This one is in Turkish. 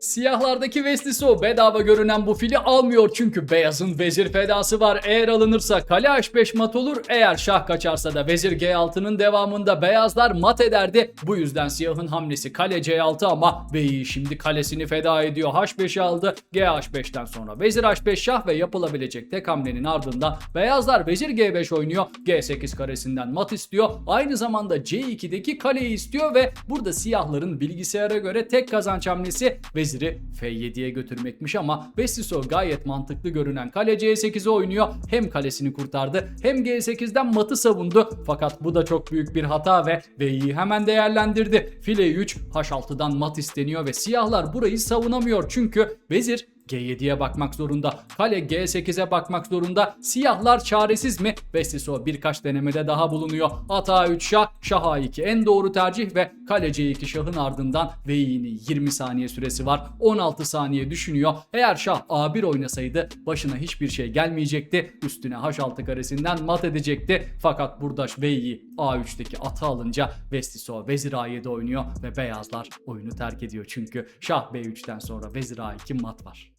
Siyahlardaki Vestiso bedava görünen bu fili almıyor çünkü beyazın vezir fedası var. Eğer alınırsa kale H5 mat olur. Eğer şah kaçarsa da vezir G6'nın devamında beyazlar mat ederdi. Bu yüzden siyahın hamlesi kale C6 ama beyi şimdi kalesini feda ediyor. H5'i aldı. GH5'ten sonra vezir H5 şah ve yapılabilecek tek hamlenin ardından beyazlar vezir G5 oynuyor. G8 karesinden mat istiyor. Aynı zamanda C2'deki kaleyi istiyor ve burada siyahların bilgisayara göre tek kazanç hamlesi veziri F7'ye götürmekmiş ama Vestiso gayet mantıklı görünen kale C8'e oynuyor. Hem kalesini kurtardı hem G8'den matı savundu. Fakat bu da çok büyük bir hata ve V'yi hemen değerlendirdi. File 3 H6'dan mat isteniyor ve siyahlar burayı savunamıyor çünkü vezir G7'ye bakmak zorunda. Kale G8'e bakmak zorunda. Siyahlar çaresiz mi? Vestiso birkaç denemede daha bulunuyor. At A3 şah, şah A2 en doğru tercih ve kale C2 şahın ardından V'yini 20 saniye süresi var. 16 saniye düşünüyor. Eğer şah A1 oynasaydı başına hiçbir şey gelmeyecekti. Üstüne H6 karesinden mat edecekti. Fakat burada V'yi A3'teki atı alınca Vestiso vezir A7 oynuyor ve beyazlar oyunu terk ediyor. Çünkü şah B3'ten sonra vezir A2 mat var.